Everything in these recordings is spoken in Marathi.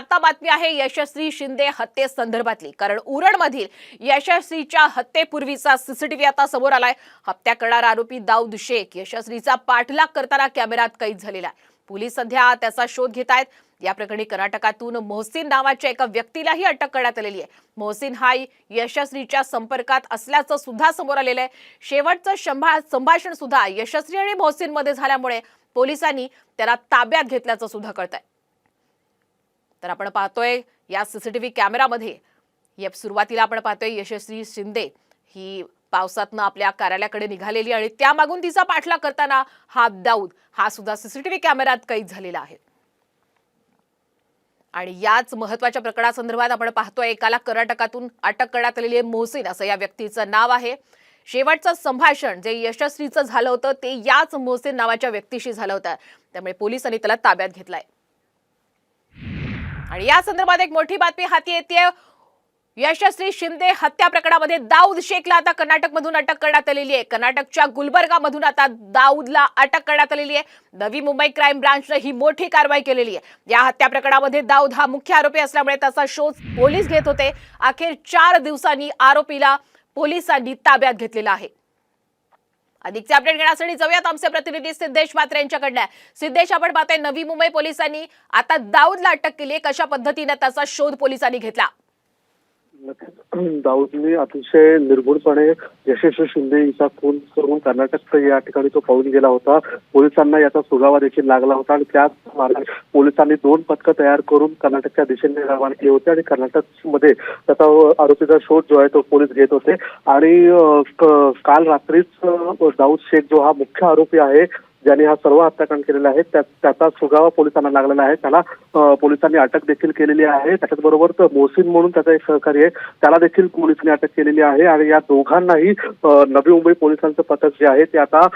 आता बातमी आहे यशस्वी शिंदे हत्ये संदर्भातली. कारण उरणमधील यशस्वीच्या हत्येपूर्वीचा सीसीटीव्ही आता समोर आलाय. हत्या करणारा आरोपी दाऊद शेख यशस्वीचा पाठलाग करताना कॅमेऱ्यात कैद झालेला आहे. पोलीस सध्या त्याचा शोध घेत आहेत. या प्रकरणी कर्नाटकातून मोहसिन नावाच्या एका व्यक्तीलाही अटक करण्यात आलेली आहे. मोहसिन हा यशस्वीच्या संपर्कात असल्याचं सुद्धा समोर आलेलं आहे. शेवटचं शंभा संभाषण सुद्धा यशस्वी आणि मोहसिनमध्ये झाल्यामुळे पोलिसांनी त्याला ताब्यात घेतल्याचं सुद्धा कळत आहे तर आपण पाहतोय या सीसीटीव्ही कॅमेरामध्ये या सुरुवातीला आपण पाहतोय यशस्वी शिंदे ही पावसातनं आपल्या कार्यालयाकडे निघालेली आणि त्यामागून तिचा पाठलाग करताना हा दाऊद हा सुद्धा सीसीटीव्ही कॅमेऱ्यात कैद झालेला आहे. आणि याच महत्त्वाच्या प्रकरणासंदर्भात आपण पाहतोय एकाला कर्नाटकातून अटक करण्यात आलेली आहे मोहसिन असं या व्यक्तीचं नाव आहे. शेवटचं संभाषण जे यशस्वीचं झालं होतं ते याच मोहसिन नावाच्या व्यक्तीशी झालं होतं. त्यामुळे पोलिसांनी त्याला ताब्यात घेतलाय. आणि या संदर्भात एक मोठी बातमी हाती येते यशस्वी शिंदे हत्या प्रकरणामध्ये दाऊद शेखला आता कर्नाटकमधून अटक करण्यात आलेली आहे. कर्नाटकच्या गुलबर्गामधून आता दाऊदला अटक करण्यात आलेली आहे. नवी मुंबई क्राईम ब्रांचनं ही मोठी कारवाई केलेली आहे. या हत्या प्रकरणामध्ये दाऊद हा मुख्य आरोपी असल्यामुळे त्याचा शोध पोलीस घेत होते. अखेर चार दिवसांनी आरोपीला पोलिसांनी ताब्यात घेतलेला आहे. अधिकचे अपडेट घेण्यासाठी जाऊयात. आमचे प्रतिनिधी सिद्धेश मात्रे यांच्याकडनं. सिद्धेश आपण पाहतोय नवी मुंबई पोलिसांनी आता दाऊदला अटक केली कशा पद्धतीने त्याचा शोध पोलिसांनी घेतला? नक्कीच. दाऊदने अतिशय निर्भुडपणे यशस्वी शिंदे हिचा खून करून कर्नाटक या ठिकाणी तो पाहून गेला होता. पोलिसांना याचा सुगावा देखील लागला होता आणि त्याच पोलिसांनी दोन पथकं तयार करून कर्नाटकच्या दिशेने रवाना केली होती आणि कर्नाटकमध्ये त्याचा आरोपीचा शोध जो आहे तो पोलीस घेत होते. आणि काल रात्रीच दाऊद शेख जो हा मुख्य आरोपी आहे ज्याने हा सर्व हत्याकांड केलेला आहे त्याचा सुगावा पोलिसांना लागलेला आहे. त्याला पोलिसांनी अटक देखील केलेली आहे. त्याच्याचबरोबर मोहसिन म्हणून त्याचा एक सहकारी आहे. त्याला देखील पोलिसांनी अटक केलेली आहे आणि या दोघांनाही नवी मुंबई पोलिसांचं पथक जे आहे ते आता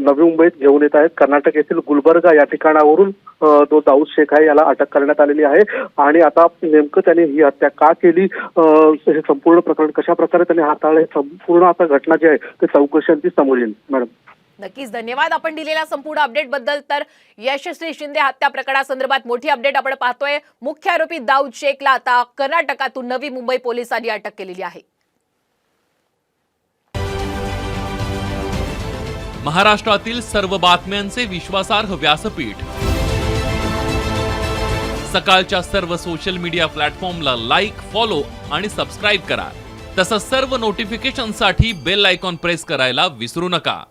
नवी मुंबईत घेऊन येत आहेत. कर्नाटक येथील गुलबर्गा या ठिकाणावरून तो जो दाऊद शेख आहे याला अटक करण्यात आलेली आहे. आणि आता नेमकं त्याने ही हत्या का केली? हे संपूर्ण प्रकरण कशा प्रकारे त्याने हाताळले? संपूर्ण आता घटना जी आहे ते चौकशांची समोर येईल. मॅडम. नक्कीच धन्यवाद. आपण दिलेल्या संपूर्ण अपडेटबद्दल तर यशस्वी शिंदे हत्या प्रकरणासंदर्भात मोठी अपडेट आपण पाहतोय. मुख्य आरोपी दाऊद शेखला आता कर्नाटकातून नवी मुंबई पोलिसांनी अटक केलेली आहे. महाराष्ट्रातील सर्व बातम्यांचे विश्वासार्ह व्यासपीठ. सकाळच्या सर्व सोशल मीडिया प्लॅटफॉर्मला लाईक फॉलो आणि सबस्क्राईब करा. तसंच सर्व नोटिफिकेशनसाठी बेल आयकॉन प्रेस करायला विसरू नका.